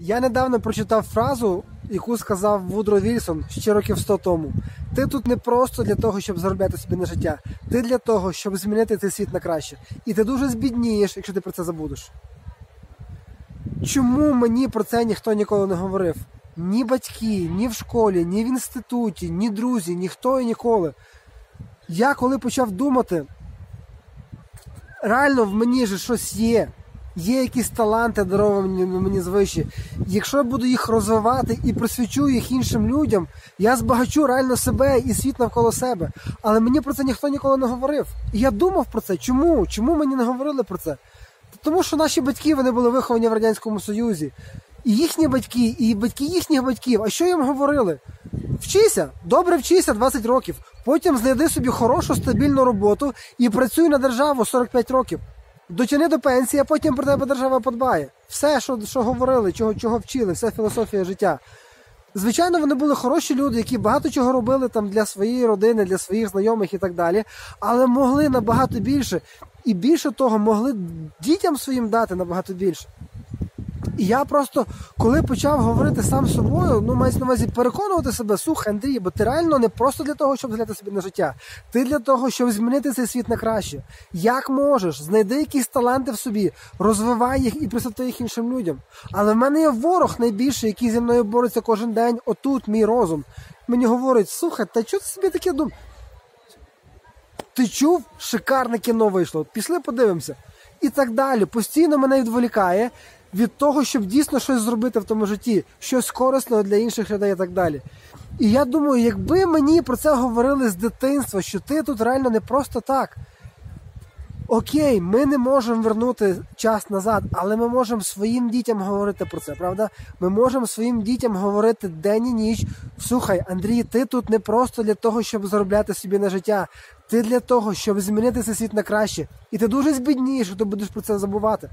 Я недавно прочитав фразу, яку сказав Вудро Вільсон ще років 100 тому. Ти тут не просто для того, щоб заробляти собі на життя. Ти для того, щоб змінити цей світ на краще. І ти дуже збіднієш, якщо ти про це забудеш. Чому мені про це ніхто ніколи не говорив? Ні батьки, ні в школі, ні в інституті, ні друзі, ніхто і ніколи. Я коли почав думати, реально в мені же щось є. Є якісь таланти, даровані мені звичі. Якщо я буду їх розвивати і присвячу їх іншим людям, я збагачу реально себе і світ навколо себе. Але мені про це ніхто ніколи не говорив. І я думав про це. Чому? Чому мені не говорили про це? Тому що наші батьки вони були виховані в Радянському Союзі. І їхні батьки, і батьки їхніх батьків. А що їм говорили? Вчися, добре вчися 20 років. Потім знайди собі хорошу стабільну роботу і працюй на державу 45 років. Дотяни до пенсії, а потім про тебе держава подбає. Все, що що говорили, чого чого вчили, вся філософія життя. Звичайно, вони були хороші люди, які багато чого робили там для своєї родини, для своїх знайомих і так далі, але могли набагато більше. І більше того, могли дітям своїм дати набагато більше. І я просто, коли почав говорити сам собою, ну мається на увазі переконувати себе, слухай, Андрій, бо ти реально не просто для того, щоб згляти собі на життя. Ти для того, щоб змінити цей світ на краще. Як можеш, знайди якісь таланти в собі, розвивай їх і присвяти їх іншим людям. Але в мене є ворог найбільший, який зі мною бореться кожен день. Отут мій розум. Мені говорить, слухай, та чого ти собі таке думаєш? Ти чув, шикарне кіно вийшло. Пішли, подивимося. І так далі. Постійно мене відволікає від того, щоб дійсно щось зробити в тому житті, щось корисне для інших людей і так далі. І я думаю, якби мені про це говорили з дитинства, що ти тут реально не просто так. Окей, ми не можемо вернути час назад, але ми можемо своїм дітям говорити про це, правда? Ми можемо своїм дітям говорити день і ніч. Слухай, Андрій, ти тут не просто для того, щоб заробляти собі на життя. Ти для того, щоб змінити цей світ на краще. І ти дуже збіднієш, що ти будеш про це забувати.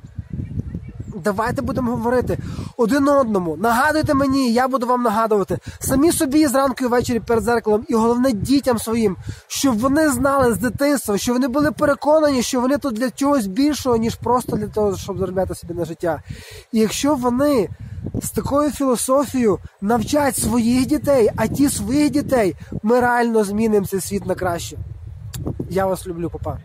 Давайте будемо говорити один одному. Нагадуйте мені, я буду вам нагадувати. Самі собі зранку і ввечері перед зеркалом, і головне дітям своїм, щоб вони знали з дитинства, що вони були переконані, що вони тут для чогось більшого, ніж просто для того, щоб заробляти собі на життя. І якщо вони з такою філософією навчать своїх дітей, а ті своїх дітей, ми реально змінимо цей світ на краще. Я вас люблю, папа.